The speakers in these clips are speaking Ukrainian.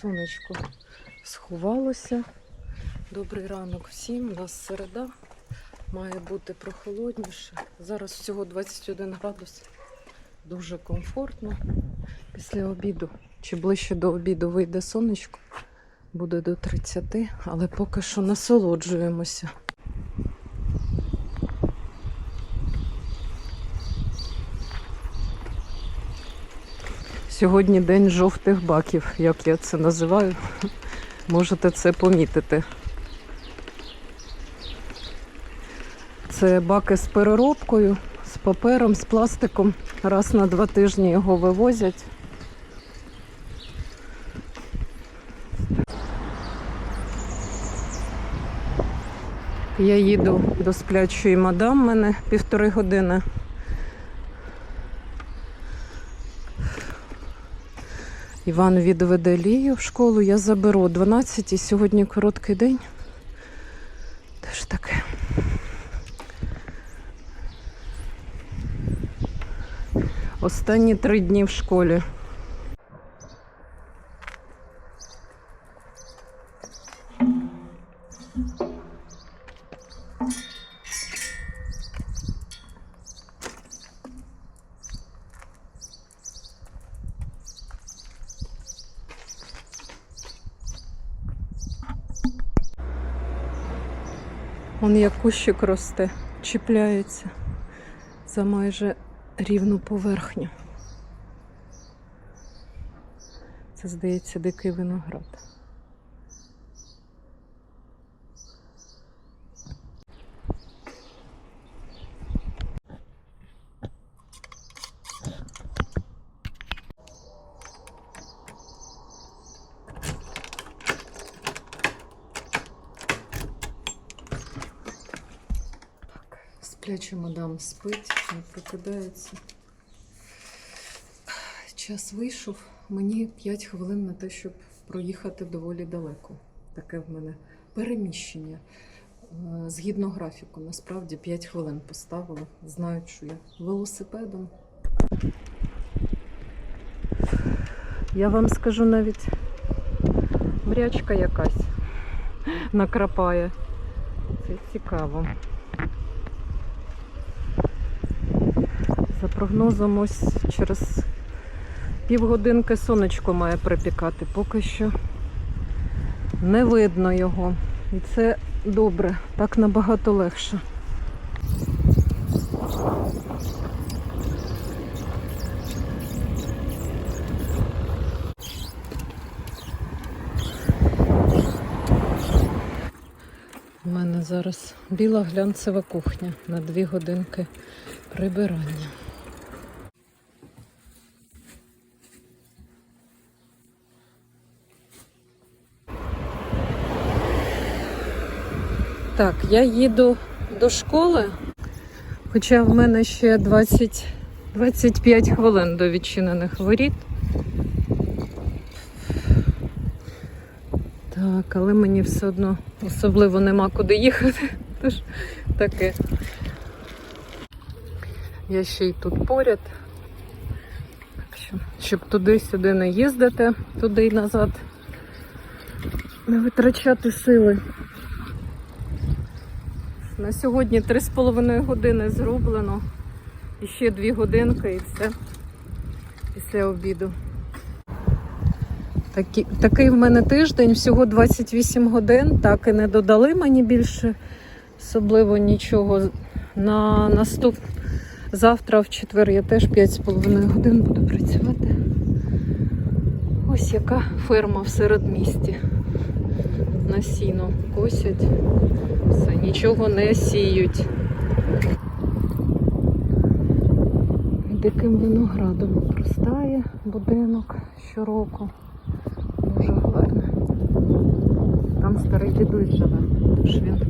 Сонечко сховалося. Добрий ранок всім. У нас середа. Має бути прохолодніше. Зараз всього 21 градус. Дуже комфортно. Після обіду чи ближче до обіду вийде сонечко. Буде до 30, але поки що насолоджуємося. Сьогодні день жовтих баків, як я це називаю. Можете це помітити. Це баки з переробкою, з папером, з пластиком. Раз на два тижні його вивозять. Я їду до сплячої мадам, мене півтори години. Іван відведе Лію в школу, я заберу 12 і сьогодні короткий день. Теж таке. Останні три дні в школі. Он як кущик росте, чіпляється за майже рівну поверхню. Це, здається, дикий виноград. Спляча мадам спить, не прокидається. Час вийшов. Мені 5 хвилин на те, щоб проїхати доволі далеко. Таке в мене переміщення. Е, Згідно графіку, насправді 5 хвилин поставила. Знають, що я велосипедом. Я вам скажу навіть мрячка якась накрапає. Це цікаво. Прогнозом, ось через півгодинки сонечко має припікати. Поки що не видно його. І це добре, так набагато легше. У мене зараз біла глянцева кухня на дві годинки прибирання. Так, я їду до школи, хоча в мене ще 20, 25 хвилин до відчинених воріт. Так, але мені все одно особливо нема куди їхати. Тож таке. Я ще й тут поряд. Щоб туди-сюди не їздити, туди й назад, не витрачати сили. На сьогодні 3,5 години зроблено. І ще 2 годинки і все після обіду. Такі, такий в мене тиждень, всього 28 годин, так і не додали мені більше, особливо нічого. На наступ завтра в четвер я теж 5,5 годин буду працювати. Ось яка ферма в середмісті. На сіно косять, все, нічого не сіють. Диким виноградом простає будинок щороку. Дуже гарно. Там старий дідусь живе, тож він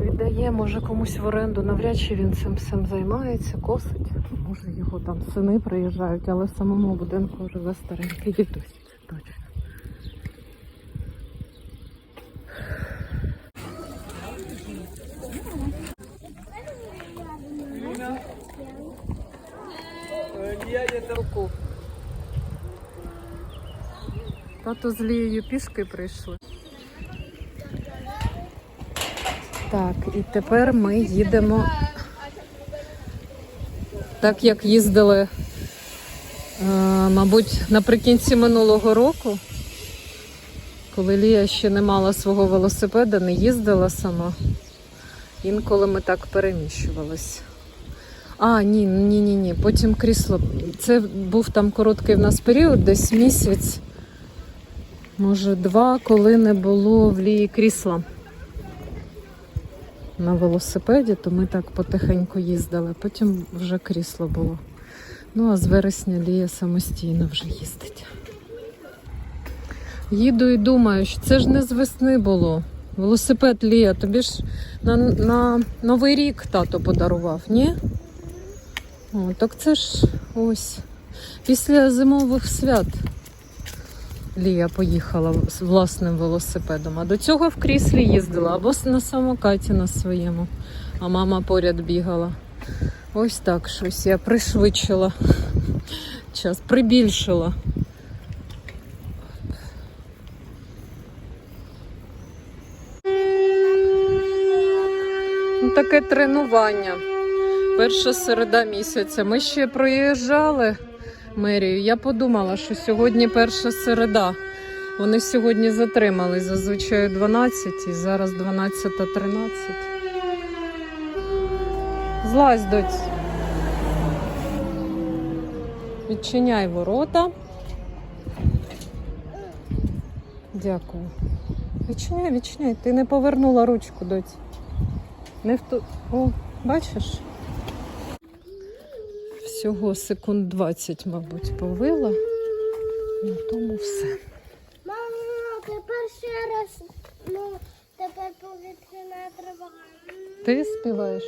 віддає, може комусь в оренду, навряд чи він цим всім займається, косить. Може його там сини приїжджають, але в самому будинку живе старенький дідусь, це точно. Руку. Тато з Лією пішки прийшли. Так, і тепер ми їдемо. Так як їздили, е, мабуть, наприкінці минулого року, коли Лія ще не мала свого велосипеда, не їздила сама. Інколи ми так переміщувалися. А, ні, ні, ні, ні. Потім крісло. Це був там короткий в нас період, десь місяць, може два, коли не було в Лії крісла на велосипеді, то ми так потихеньку їздили. Потім вже крісло було. Ну, а з вересня Лія самостійно вже їздить. Їду і думаю, що це ж не з весни було. Велосипед Лія, тобі ж на, на Новий рік тато подарував, ні? О, так це ж ось. Після зимових свят Лія поїхала з власним велосипедом, а до цього в кріслі їздила або на самокаті на своєму, а мама поряд бігала. Ось так щось я пришвидшила час, прибільшила. Таке тренування. Перша середа місяця. Ми ще проїжджали мерію. Я подумала, що сьогодні перша середа. Вони сьогодні затримались зазвичай 12 і зараз 12.13. Злазь, доць. Відчиняй ворота. Дякую. Відчиняй, відчиняй. Ти не повернула ручку, доць. Не в ту. О, бачиш? Всього секунд 20, мабуть, повила. На тому все. Мамо, тепер ще раз. Ну, тепер повітряна тривога. Ти співаєш?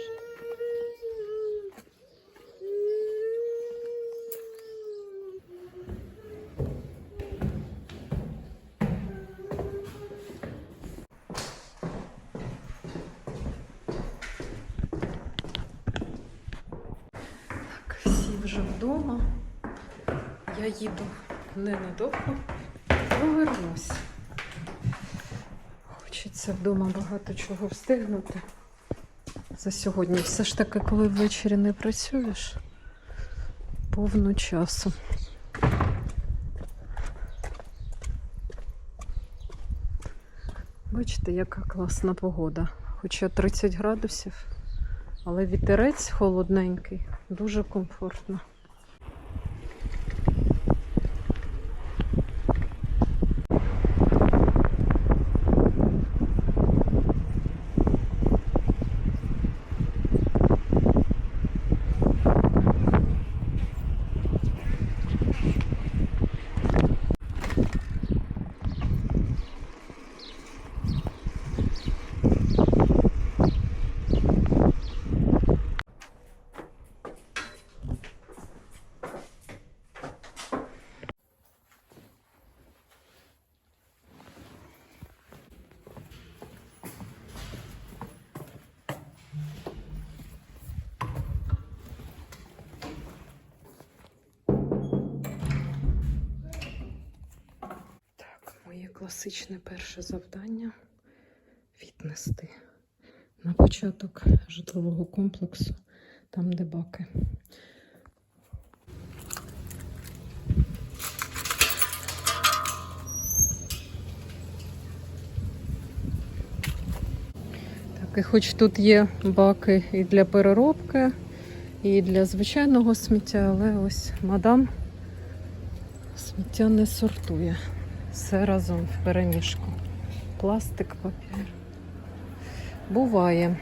Так, всі вже вдома. Я їду ненадовго. Повернусь. Хочеться вдома багато чого встигнути за сьогодні. Все ж таки, коли ввечері не працюєш, повно часу. Бачите, яка класна погода. Хоча 30 градусів, але вітерець холодненький, дуже комфортно. Так, моє класичне перше завдання віднести на початок житлового комплексу, там, де баки. Так, і хоч тут є баки і для переробки, і для звичайного сміття, але ось мадам сміття не сортує. Все разом в перемішку. Пластик, папір. Буває.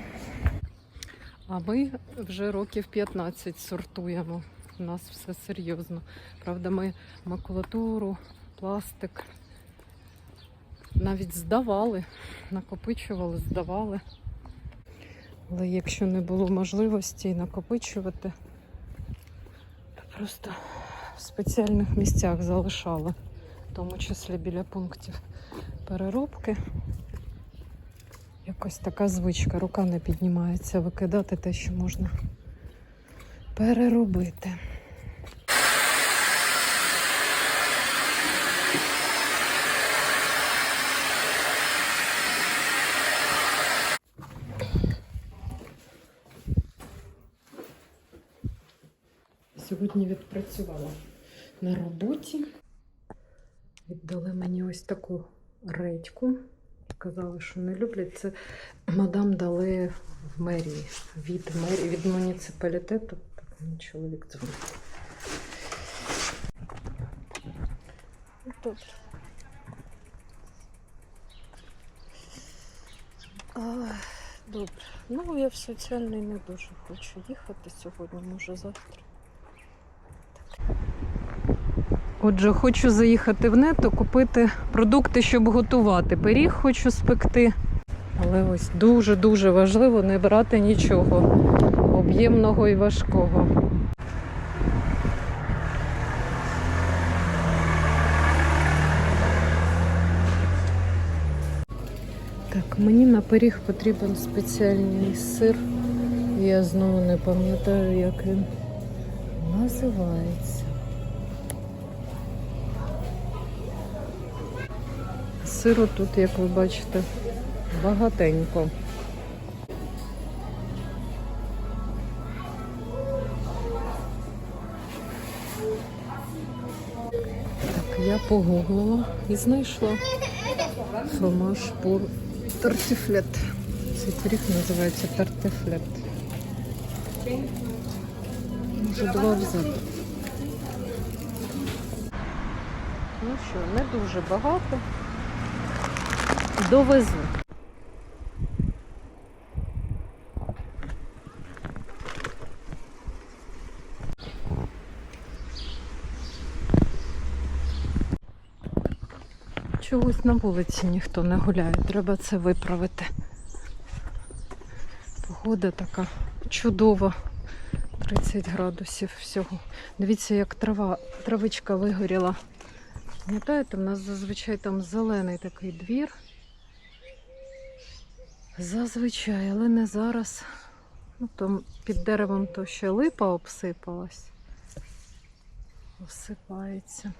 А ми вже років 15 сортуємо. У нас все серйозно. Правда, ми макулатуру, пластик навіть здавали, накопичували, здавали. Але якщо не було можливості накопичувати, то просто в спеціальних місцях залишали, в тому числі біля пунктів переробки. Якось така звичка, рука не піднімається, викидати те, що можна переробити. Сьогодні відпрацювала на роботі. Віддали мені ось таку редьку. Казали, що не люблять. Це мадам дали в мерії. Від мерії, від муніципалітету. Так чоловік дзвонить. Добре. А, добре. Ну, я в соціальний не дуже хочу їхати сьогодні, може завтра. Отже, хочу заїхати в нето, купити продукти, щоб готувати. Пиріг хочу спекти. Але ось дуже-дуже важливо не брати нічого об'ємного і важкого. Так, мені на пиріг потрібен спеціальний сир. Я знову не пам'ятаю, як він називається. Сиру тут, як ви бачите, багатенько. Так, я погуглила і знайшла фромаж пур тартифлет. Цей пиріг називається тартифлет. Може два взяти. Ну що, не дуже багато. Довезу. Чогось на вулиці ніхто не гуляє, треба це виправити. Погода така чудова. 30 градусів всього. Дивіться, як трава, травичка вигоріла. Пам'ятаєте, в нас зазвичай там зелений такий двір. Зазвичай, але не зараз. Ну, там під деревом то ще липа обсипалась. Осипається.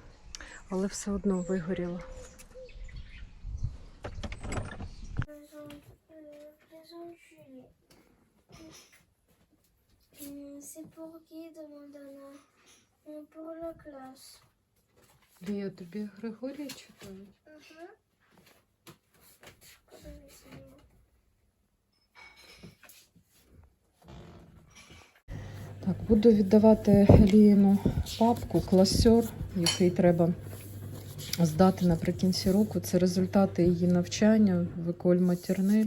Але все одно вигоріло. C'est pour qui demande Anna Pour la classe. Лія, тобі Григорія читають? Mhm. Так, буду віддавати Ліїну папку, класер, який треба здати наприкінці року. Це результати її навчання в Еколь Матернель.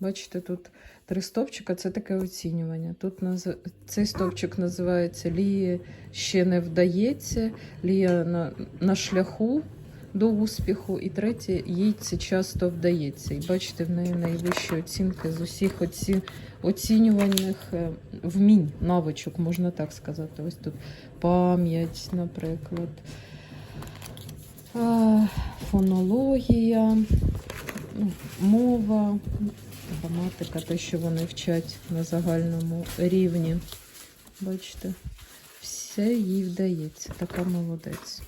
Бачите, тут три стовпчика це таке оцінювання. Тут наз- цей стовпчик називається Лії ще не вдається, Лія на, на шляху до успіху. І третє, їй це часто вдається. І бачите, в неї найвищі оцінки з усіх оці, оцінювальних е, вмінь, навичок, можна так сказати. Ось тут пам'ять, наприклад, фонологія, ну, мова, граматика, те, що вони вчать на загальному рівні. Бачите, все їй вдається, така молодець.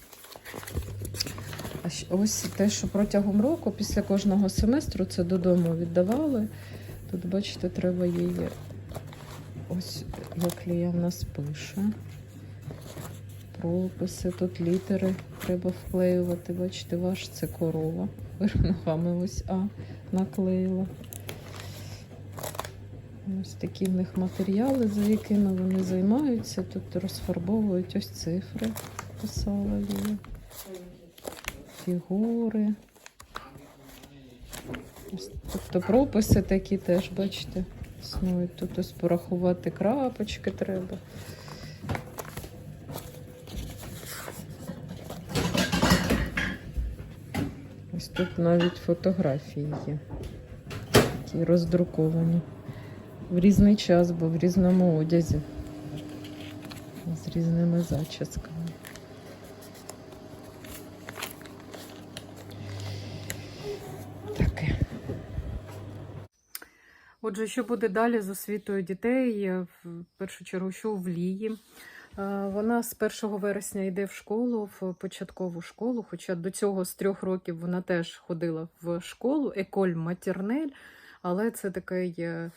Ось те, що протягом року, після кожного семестру, це додому віддавали. Тут, бачите, треба її ось як Лія нас пише. Прописи, тут літери треба вклеювати. Бачите, ваш це корова. Ногами ось А наклеїла. Ось такі в них матеріали, за якими вони займаються. Тут розфарбовують ось цифри, писала Лія. Фігури. Тобто прописи такі теж, бачите, існують. Тут ось порахувати крапочки треба. Ось тут навіть фотографії є. Такі роздруковані. В різний час, бо в різному одязі. З різними зачісками. Таке. Отже, що буде далі з освітою дітей? Е, В першу чергу, що в Лії. Е, Вона з 1 вересня йде в школу, в початкову школу. Хоча до цього з трьох років вона теж ходила в школу, еколь матернель, але це такий е,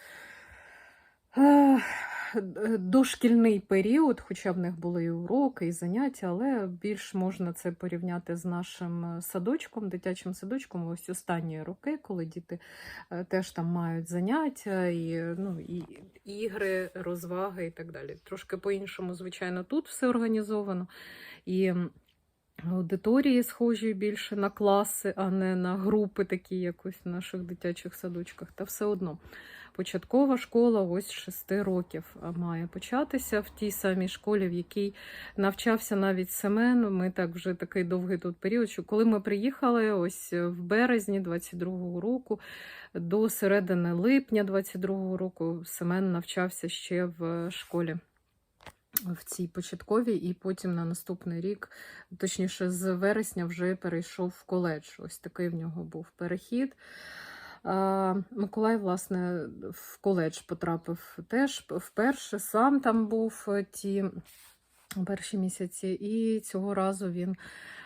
дошкільний період, хоча в них були і уроки, і заняття, але більш можна це порівняти з нашим е, садочком, дитячим садочком. Ось останні роки, коли діти е, теж там мають заняття, і, ну, і ігри, розваги і так далі. Трошки по-іншому, звичайно, тут все організовано. І аудиторії схожі більше на класи, а не на групи, такі якось в наших дитячих садочках. Та все одно. Початкова школа ось з 6 років має початися в тій самій школі, в якій навчався навіть Семен. Ми так вже такий довгий тут період, що коли ми приїхали ось в березні 22-го року до середини липня 22-го року Семен навчався ще в школі. В цій початковій, і потім на наступний рік, точніше, з вересня вже перейшов в коледж. Ось такий в нього був перехід. Миколай, власне, в коледж потрапив теж вперше, сам там був е, ті перші місяці, і цього разу він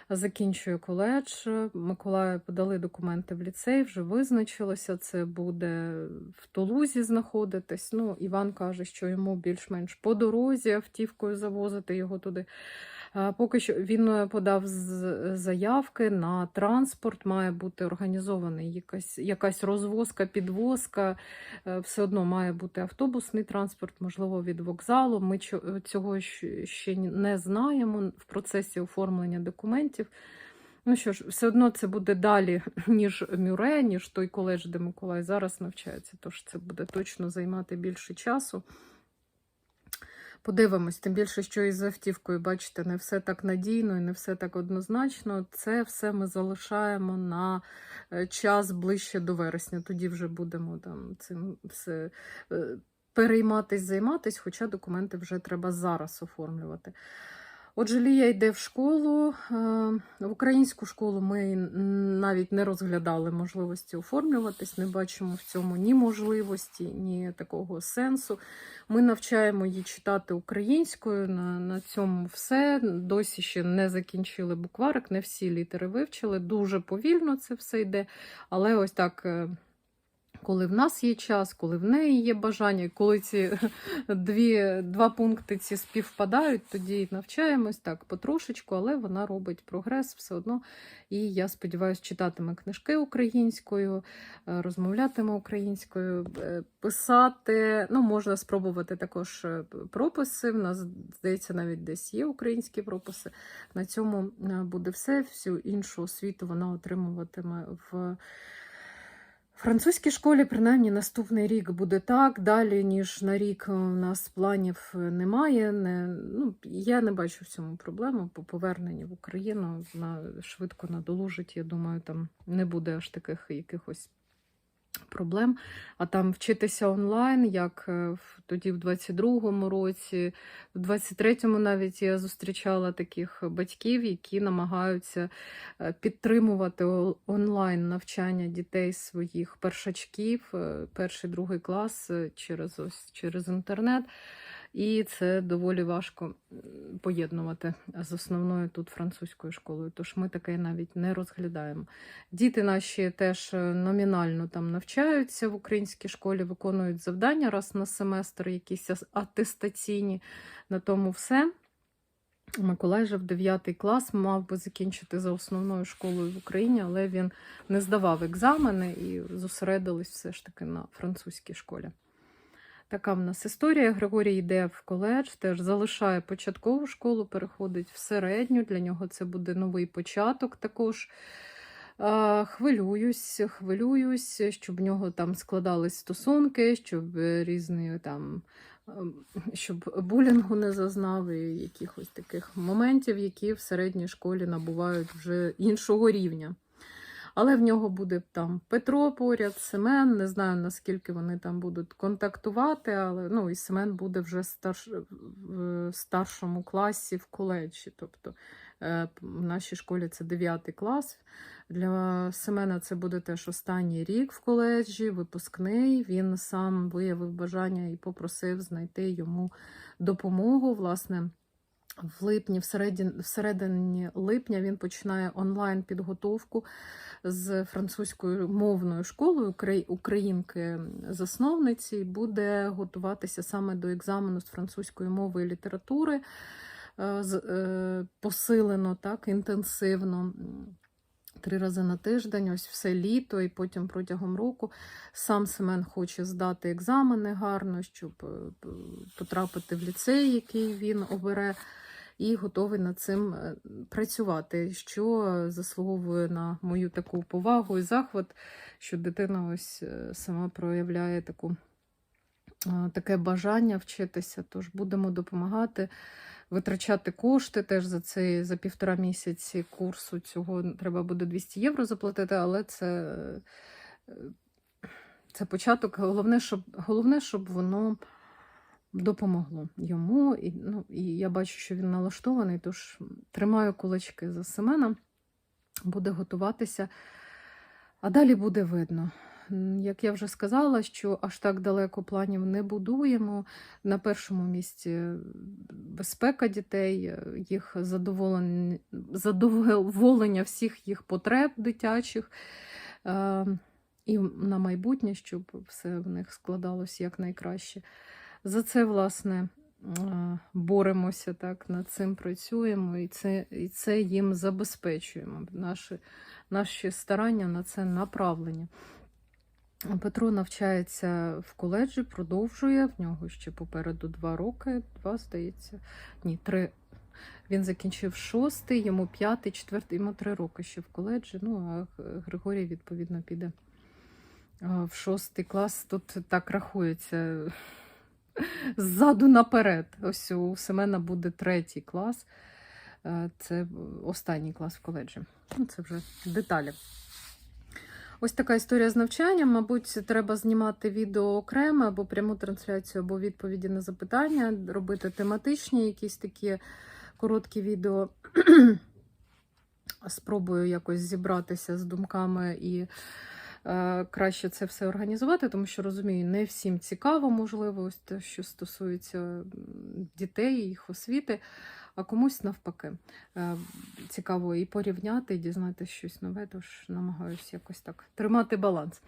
закінчує коледж. Миколаю подали документи в ліцей, вже визначилося, це буде в Тулузі знаходитись. Ну, Іван каже, що йому більш-менш по дорозі автівкою завозити його туди. А, Поки що він е, подав заявки на транспорт, має бути організований якась, якась розвозка, підвозка. Е, Все одно має бути автобусний транспорт, можливо, від вокзалу. Ми цього ще не знаємо в процесі оформлення документів. Ну що ж, все одно це буде далі, ніж Мюре, ніж той коледж, де Миколай зараз навчається. Тож це буде точно займати більше часу. Подивимось, тим більше, що із автівкою, бачите, не все так надійно і не все так однозначно. Це все ми залишаємо на е, час ближче до вересня. Тоді вже будемо там цим все е, перейматись, займатись, хоча документи вже треба зараз оформлювати. Отже, Лія йде в школу. Е, В українську школу ми навіть не розглядали можливості оформлюватись, не бачимо в цьому ні можливості, ні такого сенсу. Ми навчаємо її читати українською. На, на цьому все. Досі ще не закінчили букварик, не всі літери вивчили. Дуже повільно це все йде. Але ось так. Коли в нас є час, коли в неї є бажання, коли ці дві, два пункти ці співпадають, тоді навчаємось так потрошечку, але вона робить прогрес все одно. І я сподіваюся, читатиме книжки українською, е, розмовлятиме українською, е, писати. Ну, можна спробувати також е, прописи. В нас, здається, навіть десь є українські прописи. На цьому буде все. Всю іншу освіту вона отримуватиме в. Французькій школі, принаймні, наступний рік буде так. Далі, ніж на рік, у нас планів немає. Не, ну, я не бачу в цьому проблему по поверненню в Україну. Вона швидко надолужить. Я думаю, там не буде аж таких якихось проблем. А там вчитися онлайн, як е, тоді в 22-му році, в 23-му навіть я зустрічала таких батьків, які намагаються е, підтримувати онлайн навчання дітей своїх першачків, е, перший другий клас через ось через інтернет. І це доволі важко поєднувати з основною тут французькою школою. Тож ми таке навіть не розглядаємо. Діти наші теж е, номінально там навчаються в українській школі, виконують завдання раз на семестр, якісь атестаційні. На тому все. Миколай же в 9 клас мав би закінчити за основною школою в Україні, але він не здавав екзамени і зосередились все ж таки на французькій школі. Така в нас історія. Григорій йде в коледж, теж залишає початкову школу, переходить в середню. Для нього це буде новий початок також. Хвилююсь, хвилююсь, щоб в нього там складались стосунки, щоб е, різні там. ем, Щоб булінгу не зазнав і якихось таких моментів, які в середній школі набувають вже іншого рівня. Але в нього буде там Петро поряд, Семен. Не знаю, наскільки вони там будуть контактувати, але ну, і Семен буде вже в старшому класі в коледжі. Тобто е, в нашій школі це 9 клас. Для Семена це буде теж останній рік в коледжі, випускний. Він сам виявив бажання і попросив знайти йому допомогу. Власне, В липні, всередині, всередині липня він починає онлайн підготовку з французькою мовною школою українки-засновниці і буде готуватися саме до екзамену з французької мови і літератури е, е, посилено, так, інтенсивно. Три рази на тиждень, ось все літо, і потім протягом року сам Семен хоче здати екзамени гарно, щоб е, потрапити в ліцей, який він обере, і готовий над цим е, працювати, що заслуговує на мою таку повагу і захват, що дитина ось е, сама проявляє таку, таке бажання вчитися. Тож будемо допомагати. Витрачати кошти теж за цей за півтора місяці курсу цього треба буде 200 євро заплатити, але це, е, це початок. Головне, щоб головне, щоб воно допомогло йому. І, ну, і я бачу, що він налаштований, тож тримаю кулачки за Семена, буде готуватися, а далі буде видно. Як я вже сказала, що аж так далеко планів не будуємо. На першому місці безпека дітей, е, їх задоволення, задоволення всіх їх потреб дитячих. Е, І на майбутнє, щоб все в них складалось якнайкраще. За це, власне, е, боремося, так, над цим працюємо і це, і це їм забезпечуємо. Наші, наші старання на це направлені. Петро навчається в коледжі, продовжує. В нього ще попереду два роки, два, здається, ні, три. Він закінчив шостий, йому п'ятий, четвертий, йому три роки ще в коледжі. Ну, а Григорій, відповідно, піде в шостий клас. Тут так рахується ззаду наперед. Ось у Семена буде третій клас. Е, Це останній клас в коледжі. Ну, Це вже деталі. Ось така історія з навчанням. Мабуть, треба знімати відео окремо або пряму трансляцію, або відповіді на запитання, робити тематичні якісь такі короткі відео. Спробую якось зібратися з думками і краще це все організувати, тому що розумію, не всім цікаво, можливо, ось те, що стосується дітей, їх освіти, а комусь навпаки. Е, цікаво і порівняти, і дізнатися щось нове, тож намагаюся якось так тримати баланс.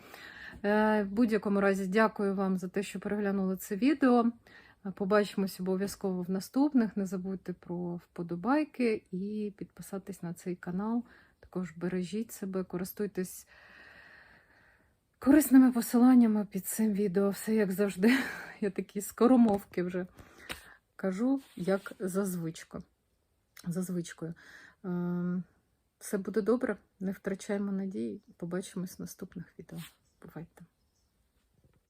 Е, В будь-якому разі, дякую вам за те, що переглянули це відео. Е, Побачимось обов'язково в наступних. Не забудьте про вподобайки і підписатись на цей канал. Також бережіть себе, користуйтесь корисними посиланнями під цим відео. Все як завжди. Я такі скоромовки вже кажу, як за звичкою. За звичкою. Ем, Все буде добре, не втрачаємо надії. Побачимось в наступних відео. Бувайте!